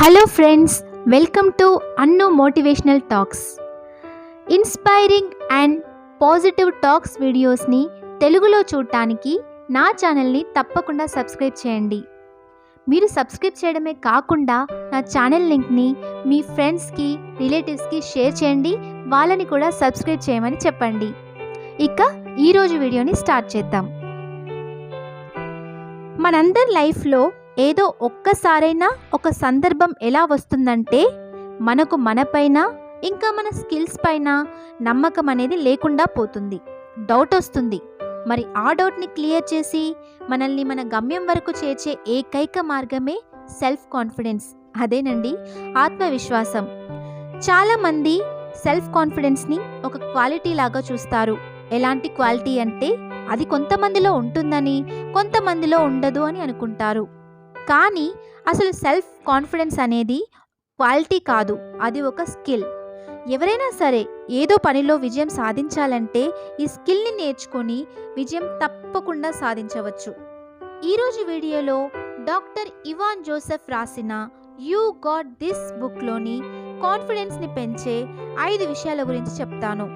Hello friends welcome to Annu motivational talks inspiring and positive talks వీడియోస్ని తెలుగులో చూడటానికి నా ఛానల్ని తప్పకుండా సబ్స్క్రైబ్ చేయండి. మీరు సబ్స్క్రైబ్ చేయడమే కాకుండా నా ఛానల్ లింక్ని మీ ఫ్రెండ్స్కి రిలేటివ్స్కి షేర్ చేయండి వాళ్ళని కూడా సబ్స్క్రైబ్ చేయమని చెప్పండి. ఇక ఈరోజు వీడియోని స్టార్ట్ చేద్దాం. మనందరి లైఫ్లో ఏదో ఒక్కసారైనా ఒక సందర్భం ఎలా వస్తుందంటే మనకు మనపైన ఇంకా మన స్కిల్స్ పైన నమ్మకం అనేది లేకుండా పోతుంది. డౌట్ వస్తుంది. మరి ఆ డౌట్ని క్లియర్ చేసి మనల్ని మన గమ్యం వరకు చేర్చే ఏకైక మార్గమే సెల్ఫ్ కాన్ఫిడెన్స్. అదేనండి ఆత్మవిశ్వాసం. చాలామంది సెల్ఫ్ కాన్ఫిడెన్స్ని ఒక క్వాలిటీ లాగా చూస్తారు. ఎలాంటి క్వాలిటీ అంటే అది కొంతమందిలో ఉంటుందని కొంతమందిలో ఉండదు అని అనుకుంటారు. కానీ అసలు సెల్ఫ్ కాన్ఫిడెన్స్ అనేది క్వాలిటీ కాదు అది ఒక స్కిల్. ఎవరైనా సరే ఏదో పనిలో విజయం సాధించాలంటే ఈ స్కిల్ని నేర్చుకొని విజయం తప్పకుండా సాధించవచ్చు. ఈరోజు వీడియోలో డాక్టర్ ఇవాన్ జోసెఫ్ రాసిన యూ గాట్ దిస్ బుక్లోని కాన్ఫిడెన్స్ని పెంచే ఐదు విషయాల గురించి చెప్తాను.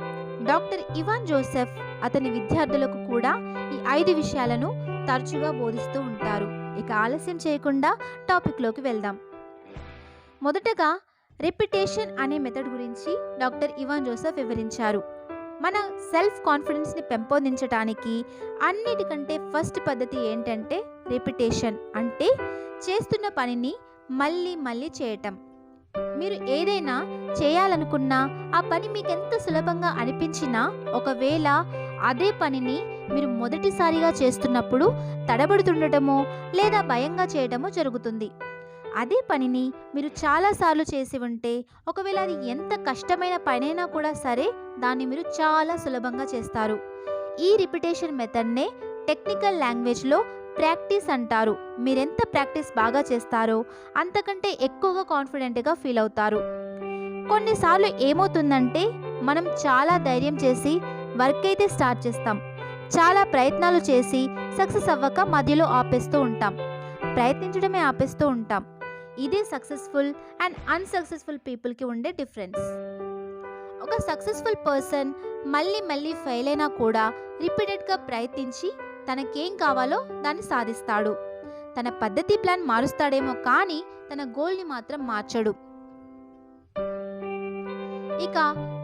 డాక్టర్ ఇవాన్ జోసెఫ్ అతని విద్యార్థులకు కూడా ఈ ఐదు విషయాలను తరచుగా బోధిస్తూ ఉంటారు. ఇక ఆలస్యం చేయకుండా టాపిక్లోకి వెళ్దాం. మొదటగా రెప్యుటేషన్ అనే మెథడ్ గురించి డాక్టర్ ఇవాన్ జోసెఫ్ వివరించారు. మన సెల్ఫ్ కాన్ఫిడెన్స్ని పెంపొందించడానికి అన్నిటికంటే ఫస్ట్ పద్ధతి ఏంటంటే రెప్యుటేషన్ అంటే చేస్తున్న పనిని మళ్ళీ మళ్ళీ చేయటం. మీరు ఏదైనా చేయాలనుకున్నా ఆ పని మీకు ఎంత సులభంగా అనిపించినా ఒకవేళ అదే పనిని మీరు మొదటిసారిగా చేస్తున్నప్పుడు తడబడుతుండటమో లేదా భయంగా చేయటమో జరుగుతుంది. అదే పనిని మీరు చాలాసార్లు చేసి ఉంటే ఒకవేళ అది ఎంత కష్టమైన పనైనా కూడా సరే దాన్ని మీరు చాలా సులభంగా చేస్తారు. ఈ రిపిటేషన్ మెథడ్నే టెక్నికల్ లాంగ్వేజ్లో ప్రాక్టీస్ అంటారు. మీరెంత ప్రాక్టీస్ బాగా చేస్తారో అంతకంటే ఎక్కువగా కాన్ఫిడెంట్గా ఫీల్ అవుతారు. కొన్నిసార్లు ఏమవుతుందంటే మనం చాలా ధైర్యం చేసి వర్క్ అయితే స్టార్ట్ చేస్తాం. చాలా ప్రయత్నాలు చేసి సక్సెస్ అవ్వక మధ్యలో ఆపేస్తూ ఉంటాం. ప్రయత్నించడమే ఆపేస్తూ ఉంటాం. ఇదే సక్సెస్ఫుల్ అండ్ అన్సక్సెస్ఫుల్ పీపుల్కి ఉండే డిఫరెన్స్. ఒక సక్సెస్ఫుల్ పర్సన్ మళ్ళీ మళ్ళీ ఫెయిల్ అయినా కూడా రిపీటెడ్గా ప్రయత్నించి తనకేం కావాలో దాన్ని సాధిస్తాడు. తన పద్ధతి ప్లాన్ మారుస్తాడేమో కానీ తన గోల్ని మాత్రం మార్చడు. ఇక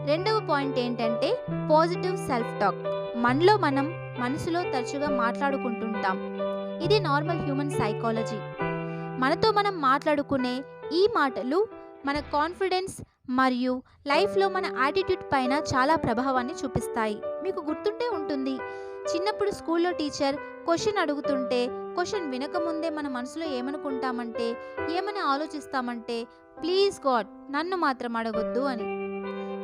రెండవ పాయింట్ ఏంటంటే పాజిటివ్ సెల్ఫ్ టాక్. మనలో మనం మనసులో తరచుగా మాట్లాడుకుంటుంటాం. ఇది నార్మల్ హ్యూమన్ సైకాలజీ. మనతో మనం మాట్లాడుకునే ఈ మాటలు మన కాన్ఫిడెన్స్ మరియు లైఫ్లో మన యాటిట్యూడ్ పైన చాలా ప్రభావాన్ని చూపిస్తాయి. మీకు గుర్తుంటే ఉంటుంది. చిన్నప్పుడు స్కూల్లో టీచర్ క్వశ్చన్ అడుగుతుంటే క్వశ్చన్ వినకముందే మన మనసులో ఏమనుకుంటామంటే ఏమని ఆలోచిస్తామంటే ప్లీజ్ గాడ్ నన్ను మాత్రం అడగొద్దు అని.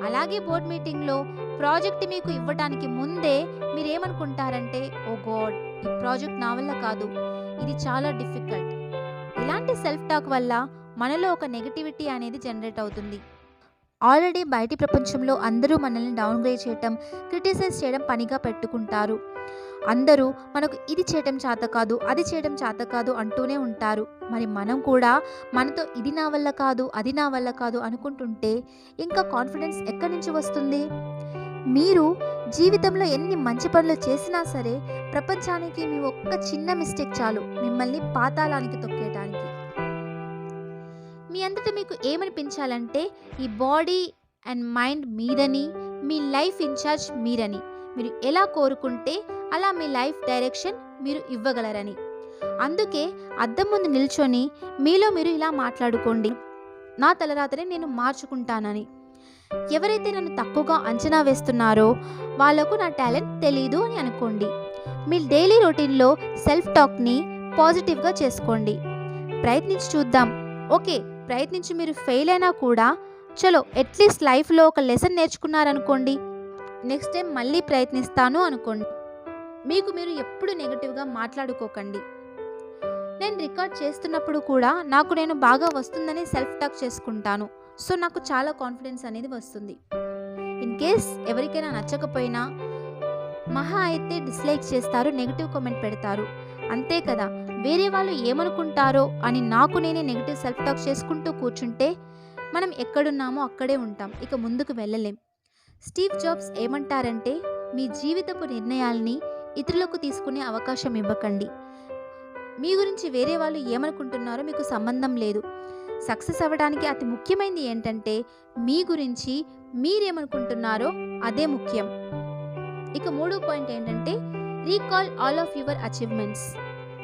అలాగే బోర్డ్ మీటింగ్లో ప్రాజెక్ట్ మీకు ఇవ్వడానికి ముందే మీరేమనుకుంటారంటే ఓ గాడ్ ఈ ప్రాజెక్ట్ నా వల్ల కాదు. ఇది చాలా డిఫికల్ట్. ఇలాంటి సెల్ఫ్ టాక్ వల్ల మనలో ఒక నెగటివిటీ అనేది జనరేట్ అవుతుంది. ఆల్రెడీ బయటి ప్రపంచంలో అందరూ మనల్ని డౌన్గ్రేడ్ చేయటం క్రిటిసైజ్ చేయడం పనిగా పెట్టుకుంటారు. అందరూ మనకు ఇది చేయటం చేత కాదు అది చేయడం చేత కాదు అంటూనే ఉంటారు. మరి మనం కూడా మనతో ఇది నా వల్ల కాదు అది నా వల్ల కాదు అనుకుంటుంటే ఇంకా కాన్ఫిడెన్స్ ఎక్కడి నుంచి వస్తుంది? మీరు జీవితంలో ఎన్ని మంచి పనులు చేసినా సరే ప్రపంచానికి మీ ఒక్క చిన్న మిస్టేక్ చాలు మిమ్మల్ని పాతాళానికి తొక్కేయడానికి మీ అంతటా మీకు ఏమనిపించాలంటే ఈ బాడీ అండ్ మైండ్ మీదని మీ లైఫ్ ఇన్ఛార్జ్ మీరని. మీరు ఎలా కోరుకుంటే అలా మీ లైఫ్ డైరెక్షన్ మీరు ఇవ్వగలరని. అందుకే అద్దం ముందు నిల్చొని మీలో మీరు ఇలా మాట్లాడుకోండి. నా తలరాత్రి నేను మార్చుకుంటానని. ఎవరైతే నన్ను తక్కువగా అంచనా వేస్తున్నారో వాళ్ళకు నా టాలెంట్ తెలీదు అని అనుకోండి. మీ డైలీ రొటీన్లో సెల్ఫ్ టాక్ని పాజిటివ్గా చేసుకోండి. ప్రయత్నించి చూద్దాం. ఓకే ప్రయత్నించి మీరు ఫెయిల్ అయినా కూడా చలో అట్లీస్ట్ లైఫ్లో ఒక లెసన్ నేర్చుకున్నారనుకోండి. నెక్స్ట్ టైం మళ్ళీ ప్రయత్నిస్తాను అనుకోండి. మీకు మీరు ఎప్పుడు నెగిటివ్గా మాట్లాడుకోకండి. నేను రికార్డ్ చేస్తున్నప్పుడు కూడా నాకు నేను బాగా వస్తుందని సెల్ఫ్ టాక్ చేసుకుంటాను. సో నాకు చాలా కాన్ఫిడెన్స్ అనేది వస్తుంది. ఇన్ కేస్ ఎవరికైనా నచ్చకపోయినా మహా అయితే డిస్లైక్ చేస్తారు నెగిటివ్ కామెంట్ పెడతారు. అంతే కదా? వేరే వాళ్ళు ఏమనుకుంటారో అని నాకు నేనే నెగిటివ్ సెల్ఫ్ టాక్ చేసుకుంటూ కూర్చుంటే మనం ఎక్కడున్నామో అక్కడే ఉంటాం. ఇక ముందుకు వెళ్ళలేం. స్టీవ్ జాబ్స్ ఏమంటారంటే మీ జీవితపు నిర్ణయాల్ని ఇతరులకు తీసుకునే అవకాశం ఇవ్వకండి. మీ గురించి వేరే వాళ్ళు ఏమనుకుంటున్నారో మీకు సంబంధం లేదు. సక్సెస్ అవ్వడానికి అతి ముఖ్యమైనది ఏంటంటే మీ గురించి మీరేమనుకుంటున్నారో అదే ముఖ్యం. ఇక మూడో పాయింట్ ఏంటంటే recall all of your achievements.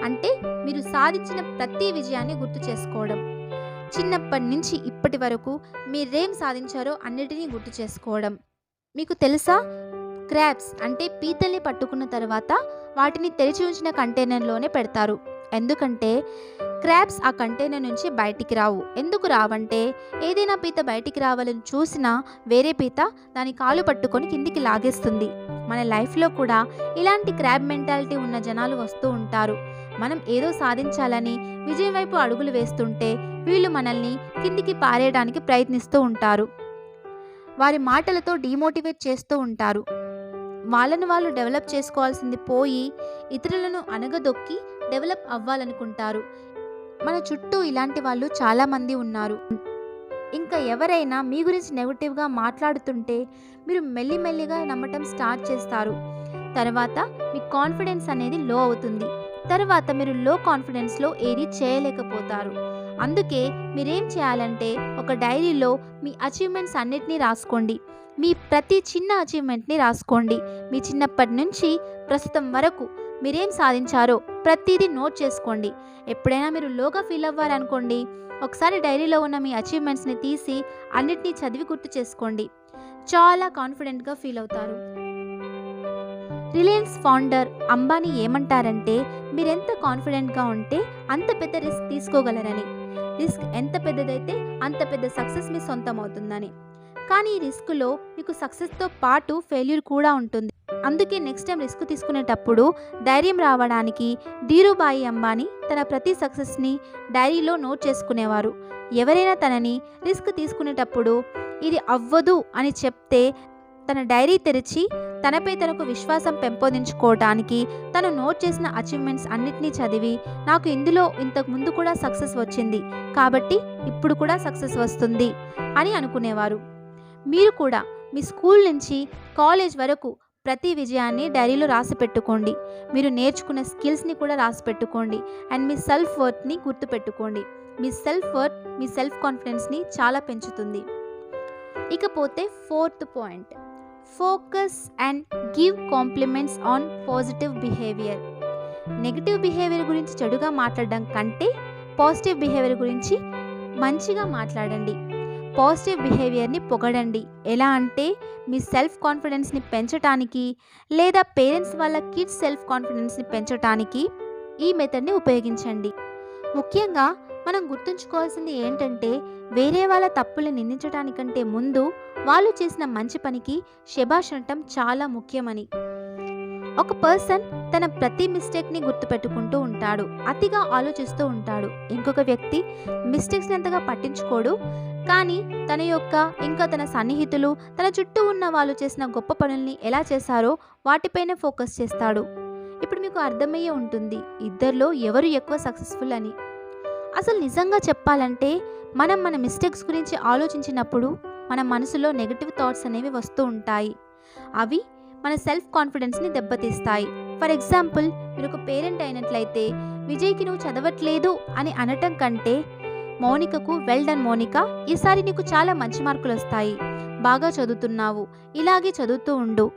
అంటే మీరు సాధించిన ప్రతి విజయాన్ని గుర్తు చేసుకోవడం. చిన్నప్పటి నుంచి ఇప్పటి వరకు మీరేం సాధించారో అన్నిటినీ గుర్తు చేసుకోవడం. మీకు తెలుసా? క్రాబ్స్ అంటే పీతల్ని పట్టుకున్న తర్వాత వాటిని తెరిచి ఉంచిన కంటైనర్లోనే పెడతారు. ఎందుకంటే క్రాబ్స్ ఆ కంటైనర్ నుంచి బయటికి రావు. ఎందుకు రావంటే ఏదైనా పీత బయటికి రావాలని చూసినా వేరే పీత దాని కాలు పట్టుకొని కిందికి లాగేస్తుంది. మన లైఫ్లో కూడా ఇలాంటి క్రాబ్ మెంటాలిటీ ఉన్న జనాలు వస్తూ ఉంటారు. మనం ఏదో సాధించాలని విజయం వైపు అడుగులు వేస్తుంటే వీళ్ళు మనల్ని కిందికి పారేయడానికి ప్రయత్నిస్తూ ఉంటారు. వారి మాటలతో డీమోటివేట్ చేస్తూ ఉంటారు. వాళ్ళను వాళ్ళు డెవలప్ చేసుకోవాల్సింది పోయి ఇతరులను అనగదొక్కి డెవలప్ అవ్వాలనుకుంటారు. మన చుట్టూ ఇలాంటి వాళ్ళు చాలామంది ఉన్నారు. ఇంకా ఎవరైనా మీ గురించి నెగిటివ్గా మాట్లాడుతుంటే మీరు మెల్లిమెల్లిగా నమ్మటం స్టార్ట్ చేస్తారు. తర్వాత మీ కాన్ఫిడెన్స్ అనేది లో అవుతుంది. తర్వాత మీరు లో కాన్ఫిడెన్స్లో ఏది చేయలేకపోతారు. అందుకే మీరేం చేయాలంటే ఒక డైరీలో మీ అచీవ్మెంట్స్ అన్నిటినీ రాసుకోండి. మీ ప్రతి చిన్న అచీవ్మెంట్ని రాసుకోండి. మీ చిన్నప్పటి నుంచి ప్రస్తుతం వరకు మీరేం సాధించారో ప్రతిదీ నోట్ చేసుకోండి. ఎప్పుడైనా మీరు లోగా ఫీల్ అవ్వాలనుకోండి ఒకసారి డైరీలో ఉన్న మీ అచీవ్మెంట్స్ని తీసి అన్నిటినీ చదివి గుర్తు చేసుకోండి. చాలా కాన్ఫిడెంట్గా ఫీల్ అవుతారు. రిలయన్స్ ఫౌండర్ అంబానీ ఏమంటారంటే మీరెంత కాన్ఫిడెంట్గా ఉంటే అంత పెద్ద రిస్క్ తీసుకోగలరని. రిస్క్ ఎంత పెద్దదైతే అంత పెద్ద సక్సెస్ మీ సొంతం అవుతుందని కానీ ఈ రిస్క్లో మీకు సక్సెస్తో పాటు ఫెయిల్యూర్ కూడా ఉంటుంది. అందుకే నెక్స్ట్ టైం రిస్క్ తీసుకునేటప్పుడు ధైర్యం రావడానికి ధీరుబాయి అంబానీ తన ప్రతి సక్సెస్ని డైరీలో నోట్ చేసుకునేవారు. ఎవరైనా తనని రిస్క్ తీసుకునేటప్పుడు ఇది అవ్వదు అని చెప్తే తన డైరీ తెరిచి తనపై తనకు విశ్వాసం పెంపొందించుకోవటానికి తను నోట్ చేసిన అచీవ్మెంట్స్ అన్నిటినీ చదివి నాకు ఇందులో ఇంతకు ముందు కూడా సక్సెస్ వచ్చింది. కాబట్టి ఇప్పుడు కూడా సక్సెస్ వస్తుంది అని అనుకునేవారు. మీరు కూడా మీ స్కూల్ నుంచి కాలేజ్ వరకు ప్రతి విజయాన్ని డైరీలో రాసి పెట్టుకోండి. మీరు నేర్చుకున్న స్కిల్స్ని కూడా రాసి పెట్టుకోండి. అండ్ మీ సెల్ఫ్ వర్త్ని గుర్తుపెట్టుకోండి. మీ సెల్ఫ్ వర్త్ మీ సెల్ఫ్ కాన్ఫిడెన్స్ని చాలా పెంచుతుంది. ఇకపోతే fourth point focus and give compliments on positive behaviour. Negative behaviour గురించి చెడుగా మాట్లాడడం కంటే పాజిటివ్ బిహేవియర్ గురించి మంచిగా మాట్లాడండి. పాజిటివ్ బిహేవియర్ని పొగడండి. ఎలా అంటే మీ సెల్ఫ్ కాన్ఫిడెన్స్ని పెంచటానికి లేదా పేరెంట్స్ వాళ్ళ కిడ్స్ సెల్ఫ్ కాన్ఫిడెన్స్ని పెంచటానికి ఈ మెథడ్ని ఉపయోగించండి. ముఖ్యంగా మనం గుర్తుంచుకోవాల్సింది ఏంటంటే వేరే వాళ్ళ తప్పులు నిందించడానికంటే ముందు వాళ్ళు చేసిన మంచి పనికి శబాష్ అనటం చాలా ముఖ్యమని. ఒక పర్సన్ తన ప్రతి మిస్టేక్ని గుర్తుపెట్టుకుంటూ ఉంటాడు అతిగా ఆలోచిస్తూ ఉంటాడు. ఇంకొక వ్యక్తి మిస్టేక్స్ని అంతగా పట్టించుకోడు కానీ తన యొక్క ఇంకా తన సన్నిహితులు తన చుట్టూ ఉన్న వాళ్ళు చేసిన గొప్ప పనుల్ని ఎలా చేశారో వాటిపైనే ఫోకస్ చేస్తాడు. ఇప్పుడు మీకు అర్థమయ్యే ఉంటుంది ఇద్దరిలో ఎవరు ఎక్కువ సక్సెస్ఫుల్ అని. అసలు నిజంగా చెప్పాలంటే మనం మన మిస్టేక్స్ గురించి ఆలోచించినప్పుడు మన మనసులో నెగిటివ్ థాట్స్ అనేవి వస్తూ ఉంటాయి. అవి మన సెల్ఫ్ కాన్ఫిడెన్స్ని దెబ్బతీస్తాయి. ఫర్ ఎగ్జాంపుల్ మీరు ఒక పేరెంట్ అయినట్లయితే విజయ్కి నువ్వు చదవట్లేదు అని అనటం కంటే మౌనికకు వెల్ డన్ మౌనిక. ఈసారి నీకు చాలా మంచి మార్కులు వస్తాయి. బాగా చదువుతున్నావు. ఇలాగే చదువుతూ ఉండు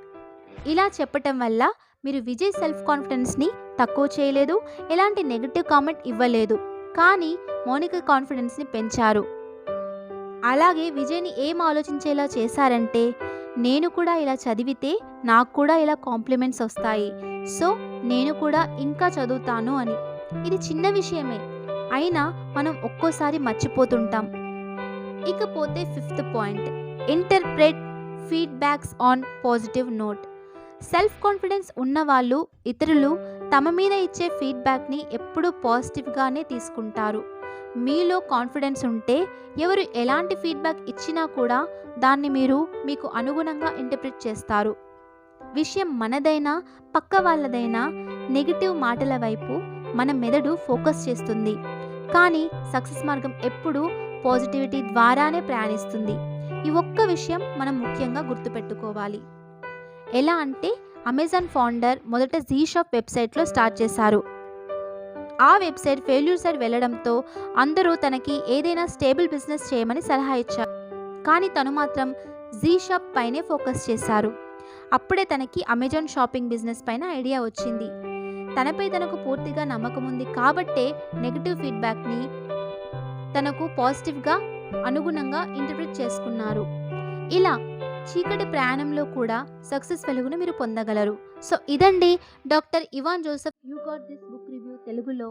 ఇలా చెప్పటం వల్ల మీరు విజయ్ సెల్ఫ్ కాన్ఫిడెన్స్ని తక్కువ చేయలేదు. ఎలాంటి నెగిటివ్ కామెంట్ ఇవ్వలేదు. కానీ మౌనిక కాన్ఫిడెన్స్ని పెంచారు. అలాగే విజయ్ని ఏం ఆలోచించేలా చేశారంటే నేను కూడా ఇలా చదివితే నాకు కూడా ఇలా కాంప్లిమెంట్స్ వస్తాయి. సో నేను కూడా ఇంకా చదువుతాను అని. ఇది చిన్న విషయమే. అయినా మనం ఒక్కోసారి మర్చిపోతుంటాం. ఇకపోతే fifth point. Interpret feedbacks on positive note. Self confidence ఉన్నవాళ్ళు ఇతరులు తమ మీద ఇచ్చే ఫీడ్బ్యాక్ని ఎప్పుడూ పాజిటివ్గానే తీసుకుంటారు. మీలో కాన్ఫిడెన్స్ ఉంటే ఎవరు ఎలాంటి ఫీడ్బ్యాక్ ఇచ్చినా కూడా దాన్ని మీరు మీకు అనుగుణంగా ఇంటర్ప్రిట్ చేస్తారు. విషయం మనదైనా పక్క వాళ్ళదైనా నెగిటివ్ మాటల వైపు మన మెదడు ఫోకస్ చేస్తుంది. కానీ సక్సెస్ మార్గం ఎప్పుడూ పాజిటివిటీ ద్వారానే ప్రయాణిస్తుంది. ఈ ఒక్క విషయం మనం ముఖ్యంగా గుర్తుపెట్టుకోవాలి. ఎలా అంటే అమెజాన్ ఫౌండర్ మొదట జీ షాప్ వెబ్సైట్లో స్టార్ట్ చేశారు. ఆ వెబ్సైట్ ఫెయిల్యూర్ సైడ్ వెళ్ళడంతో అందరూ తనకి ఏదైనా స్టేబుల్ బిజినెస్ చేయమని సలహా ఇచ్చారు. కానీ తను మాత్రం జీ షాప్ పైనే ఫోకస్ చేశారు. అప్పుడే తనకి అమెజాన్ షాపింగ్ బిజినెస్ పైన ఐడియా వచ్చింది. తనపై తనకు పూర్తిగా నమ్మకం ఉంది కాబట్టే నెగిటివ్ ఫీడ్బ్యాక్ని తనకు పాజిటివ్గా అనుగుణంగా ఇంటర్ప్రిట్ చేసుకున్నారు. ఇలా చీకటి ప్రయాణంలో కూడా సక్సెస్ వెలుగును మీరు పొందగలరు. సో ఇదండి doctor Ivan Joseph. You got this book review తెలుగులో.